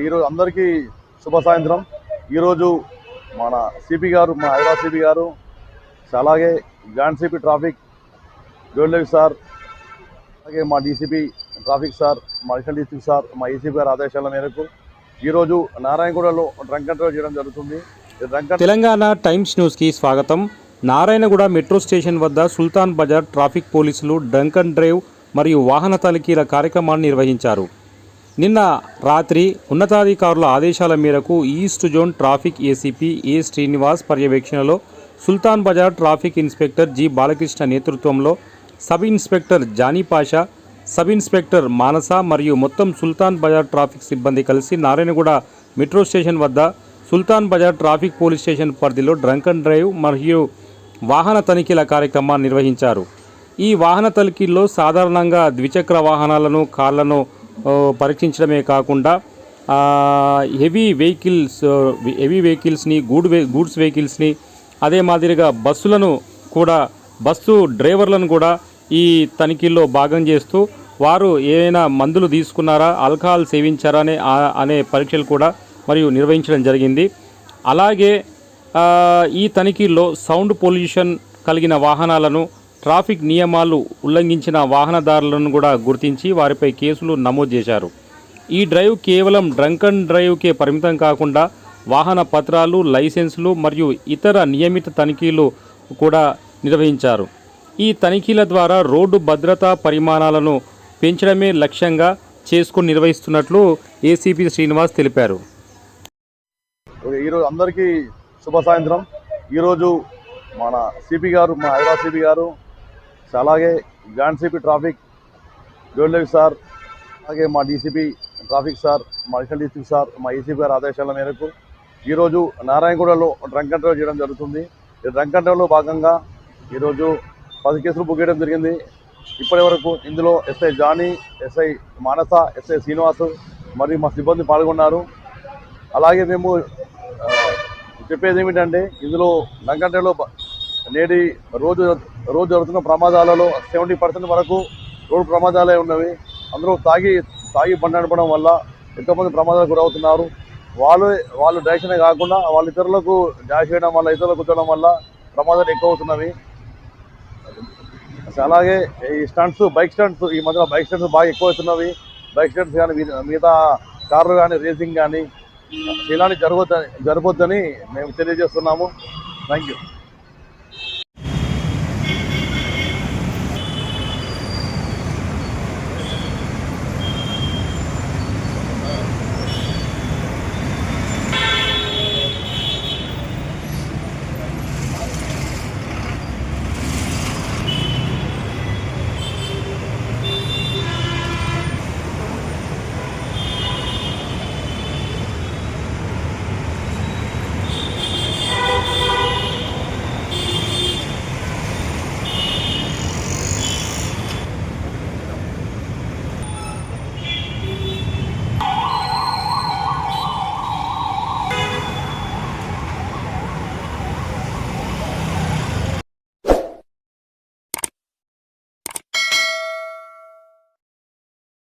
ఈరోజు అందరికీ శుభ సాయంత్రం. ఈరోజు మన సిపి గారు మా హైదరాబాద్ సిపి గారు అలాగే గ్రాండ్ సిపి ట్రాఫిక్ జోడ్లేవి సార్ అలాగే మా డీసీపీ ట్రాఫిక్ సార్ మా అడిషనల్ డిస్ట్రిక్ట్ సార్ మా ఏసీపీ గారి ఆదేశాల మేరకు ఈరోజు నారాయణగూడలో డ్రంక్ కంట్రోల్ చేయడం జరుగుతుంది. తెలంగాణ టైమ్స్ న్యూస్కి స్వాగతం. నారాయణగూడ మెట్రో స్టేషన్ వద్ద సుల్తాన్ బజార్ ట్రాఫిక్ పోలీసులు డంకన్ డ్రైవ్ మరియు వాహన తనిఖీల కార్యక్రమాన్ని నిర్వహించారు. నిన్న రాత్రి ఉన్నతాధికారుల ఆదేశాల మేరకు east zone traffic ACP A Srinivas పర్యవేక్షణలో Sultan Bazar traffic inspector G Balakrishna నేతృత్వంలో sub inspector Jani Pasha sub inspector Manasa మరియు మొత్తం సుల్తాన్ బజార్ ట్రాఫిక్ సిబ్బంది కలిసి నారాయణగూడ మెట్రో స్టేషన్ వద్ద Sultan Bazar traffic police station పరిధిలో డ్రంక్ అండ్ డ్రైవ్ మరియు వాహన తనిఖీల కార్యక్రమాన్ని నిర్వహించారు. ఈ వాహన తనిఖీల్లో సాధారణంగా ద్విచక్ర వాహనాలను కార్లను పరీక్షించడమే కాకుండా హెవీ వెహికల్స్ హెవీ వెహికల్స్ని గూడ్ గూడ్స్ వెహికల్స్ని అదే మాదిరిగా బస్సులను కూడా బస్సు డ్రైవర్లను కూడా ఈ తనిఖీల్లో భాగం చేస్తూ వారు ఏమైనా మందులు తీసుకున్నారా ఆల్కహాల్ సేవించారా అనే అనే పరీక్షలు కూడా మరియు నిర్వహించడం జరిగింది. అలాగే ఈ తనిఖీల్లో సౌండ్ పొల్యూషన్ కలిగిన వాహనాలను ట్రాఫిక్ నియమాలు ఉల్లంఘించిన వాహనదారులను కూడా గుర్తించి వారిపై కేసులు నమోదు చేశారు. ఈ డ్రైవ్ కేవలం డ్రంక్ అండ్ డ్రైవ్కే పరిమితం కాకుండా వాహన పత్రాలు లైసెన్సులు మరియు ఇతర నియమిత తనిఖీలు కూడా నిర్వహించారు. ఈ తనిఖీల ద్వారా రోడ్డు భద్రతా పరిమాణాలను పెంచడమే లక్ష్యంగా చేసుకుని నిర్వహిస్తున్నట్లు ఏసీపీ శ్రీనివాస్ తెలిపారు. ఈరోజు అందరికీ శుభ సాయంత్రం. ఈరోజు మన సిపి గారు మన హైదరాబాద్ సిపి గారు అలాగే గ్రాండ్ సిపి ట్రాఫిక్ జోడ్లేవి సార్ అలాగే మా డీసీపీ ట్రాఫిక్ సార్ మా అడిషనల్ డీసీపీ సార్ మా ఏసీపీ గారి ఆదేశాల మేరకు ఈరోజు నారాయణగూడలో డ్రంక్ కంట్రోల్ చేయడం జరుగుతుంది. ఈ డ్రంక్ కంట్రోల్లో భాగంగా ఈరోజు పది కేసులు బుక్ చేయడం జరిగింది. ఇప్పటి వరకు ఇందులో SI Jani SI Manasa SI Srinivas మరియు మా సిబ్బంది పాల్గొన్నారు. అలాగే మేము చెప్పేది ఏమిటంటే ఇందులో లంకంటలో నేటి రోజు రోజు జరుగుతున్న ప్రమాదాలలో సెవెంటీ పర్సెంట్ వరకు రోడ్డు ప్రమాదాలే ఉన్నవి. అందరూ తాగి తాగి బండి నడపడం వల్ల ఎంతోమంది ప్రమాదాలకు గురవుతున్నారు. వాళ్ళు వాళ్ళు డైరెక్షనే కాకుండా వాళ్ళ ఇతరులకు డాష్ చేయడం వల్ల ఇతరులకు కూర్చోవడం వల్ల ప్రమాదాలు ఎక్కువ అవుతున్నవి అలాగే ఈ స్టంట్స్ బైక్ స్టంట్స్ ఈ మధ్య బైక్ స్టంట్స్ బాగా ఎక్కువ అవుతున్నవి బైక్ స్టంట్స్ కానీ మిగతా కార్లు కానీ రేసింగ్ కానీ ఇలాంటి జరగొద్దని జరగొద్దని మేము తెలియజేస్తున్నాము. Thank you.